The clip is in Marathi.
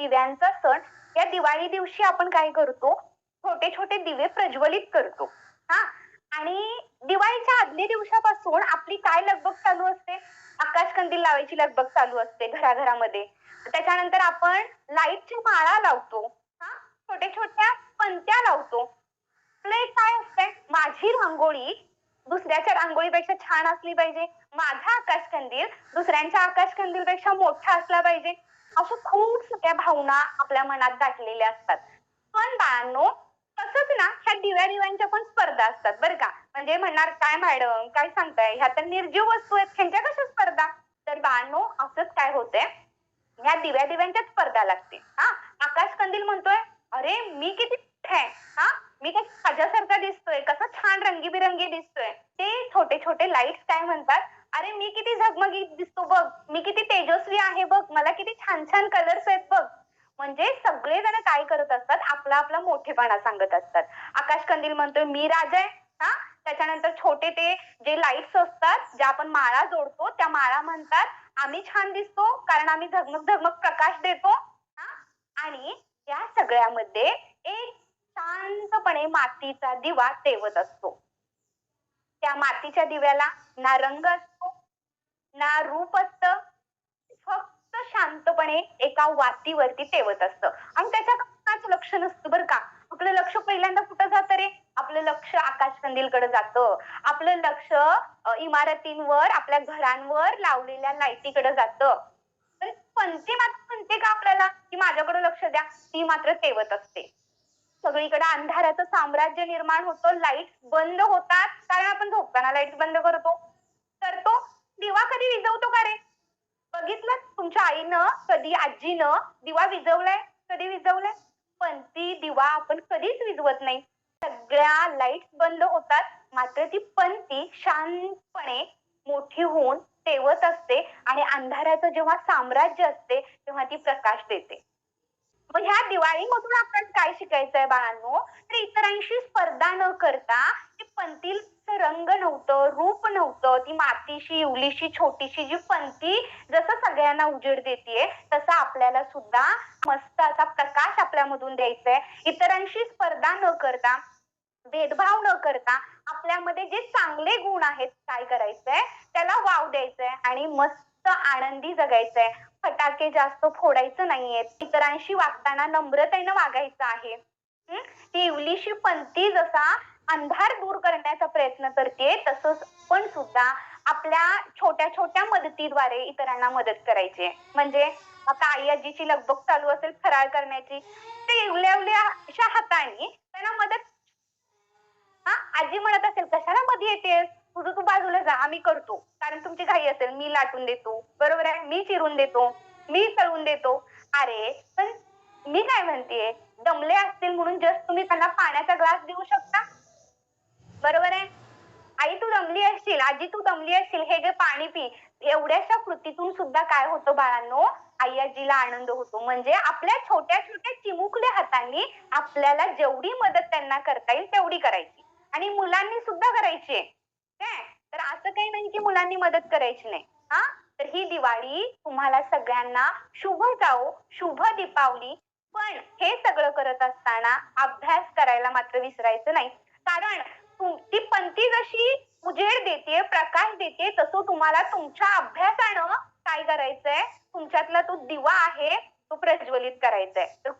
दिव्यांचा सण या दिवाळी दिवशी आपण काय करतो? छोटे छोटे दिवे प्रज्वलित करतो. हा? आणि दिवाळीच्या आदल्या दिवसापासून आपली काय लगबग चालू असते? आकाश कंदील लावायची लगबग चालू असते घराघरामध्ये. त्याच्यानंतर आपण लाईटची माळा लावतो. हा? छोट्या छोट्या पंत्या लावतो. आपलं काय असतंय? माझी रांगोळी दुसऱ्याच्या रांगोळीपेक्षा छान असली पाहिजे. माझा आकाश कंदील दुसऱ्यांच्या आकाश कंदीलपेक्षा मोठा असला पाहिजे. अशा खूप सगळ्या भावना आपल्या मनात दाटलेल्या असतात. पण बाळांनो तसंच ना ह्या दिव्या दिव्यांच्या पण स्पर्धा असतात बरं का. म्हणजे म्हणणार काय मॅडम काय सांगताय? ह्या तर निर्जीव वस्तू आहेत. ह्यांच्या कशा स्पर्धा? तर बाळांनो असंच काय होतंय. ह्या दिव्या दिव्यांच्या स्पर्धा लागते. हा? आकाश कंदील म्हणतोय अरे मी किती आहे. हा? मी काय माझ्यासारखा दिसतोय? कसा छान रंगीबिरंगी दिसतोय. ते छोटे छोटे लाईट्स काय म्हणतात? अरे मी किती झगमगीत दिसतो बघ. मी किती तेजस्वी आहे बघ. मला किती छान छान कलर्स आहेत बघ. म्हणजे सगळे जण काय करत असतात? आपला आपला मोठेपणा सांगत असतात. आकाश कंदील म्हणतोय मी राजा आहे. हा? त्याच्यानंतर छोटे ते जे लाईट्स असतात ज्या आपण माळा जोडतो त्या माळा म्हणतात आम्ही छान दिसतो कारण आम्ही झगमग झगमग प्रकाश देतो. हा? आणि या सगळ्यामध्ये एक शांतपणे मातीचा दिवा तेवत असतो. त्या मातीच्या दिव्याला ना रंग असतो ना रूप असत. फक्त शांतपणे एका वातीवरती तेवत असतं. आणि त्याच्या लक्ष नसतं बरं का. आपलं लक्ष पहिल्यांदा कुठं जातं रे? आपलं लक्ष आकाश कंदीलकडे जातं. आपलं लक्ष इमारतींवर आपल्या घरांवर लावलेल्या लाईटीकडे जातं. तर पंथी मात्र म्हणते का आपल्याला? की माझ्याकडे लक्ष द्या ती मात्र तेवत असते. सगळीकडे अंधाराचं साम्राज्य निर्माण होतं. लाइट बंद होतात. कारण आपण झोपताना लाइट बंद करतो. तर तो दिवा कधी विझवतो का रे? बघितलं? तुमच्या आईनं कधी आजीनं दिवा विजवलाय कधी विजवलाय पण ती दिवा आपण कधीच विजवत नाही. सगळ्या लाईट्स बंद होतात. मात्र ती पंती शांतपणे मोठी होऊन तेवत असते आणि अंधाराचं जेव्हा साम्राज्य असते तेव्हा ती प्रकाश देते. दिवाळीमधून आपण काय शिकायचंय बाळांनो? तर इतरांशी स्पर्धा न करता ते पंतीचं रंग नव्हतं रूप नव्हतं. ती मातीशी इवलीशी छोटीशी जी पंती जसं सगळ्यांना उजेड देते तसं आपल्याला सुद्धा मस्त असा प्रकाश आपल्यामधून द्यायचा आहे इतरांशी स्पर्धा न करता भेदभाव न करता आपल्यामध्ये जे चांगले गुण आहेत काय करायचंय? त्याला वाव द्यायचंय आणि मस्त आनंदी जगायचंय. फटाके जास्त फोडायचं नाहीये इतरांशी वागताना नम्रतेनं वागायचं आहे. ती इवलीशी पंती जसा अंधार दूर करण्याचा प्रयत्न करते तसंच पण सुद्धा आपल्या छोट्या छोट्या मदतीद्वारे इतरांना मदत करायची. म्हणजे आता आई आजीची लगबग चालू असेल फराळ करण्याची ते इवल्या इवल्या अशा हाताने त्यांना मदत हा? आजी म्हणत असेल कशाला मध्ये येतेस? तुझं तू बाजूला जा आम्ही करतो. कारण तुमची घाई असेल मी लाटून देतो. बरोबर आहे? मी चिरून देतो. मी तळून देतो. अरे पण मी काय म्हणतेय? दमले असतील म्हणून जस्ट तुम्ही त्यांना पाण्याचा ग्लास देऊ शकता? बरोबर आहे? आई तू दमली असशील आजी तू दमली असशील. हे जे पाणी पी. एवढ्याशा कृतीतून सुद्धा काय होतं बाळांनो? आई आजीला आनंद होतो. म्हणजे आपल्या छोट्या छोट्या चिमुकल्या हातांनी आपल्याला जेवढी मदत त्यांना करता येईल तेवढी करायची. आणि मुलांनी सुद्धा करायची आहे. असं काही नाही की मुलांनी मदत करायची नाही. हा? तर ही दिवाळी तुम्हाला सगळ्यांना शुभ जाओ शुभ दीपावली. पण हे सगळं करत असताना अभ्यास करायला मात्र विसरायचं नाही. कारण तुम- ती पंथी जशी उजेड देते प्रकाश देते तसं तुम्हाला तुमच्या अभ्यासानं काय करायचंय? तुमच्यातला तो दिवा आहे तो प्रज्वलित करायचा आहे तर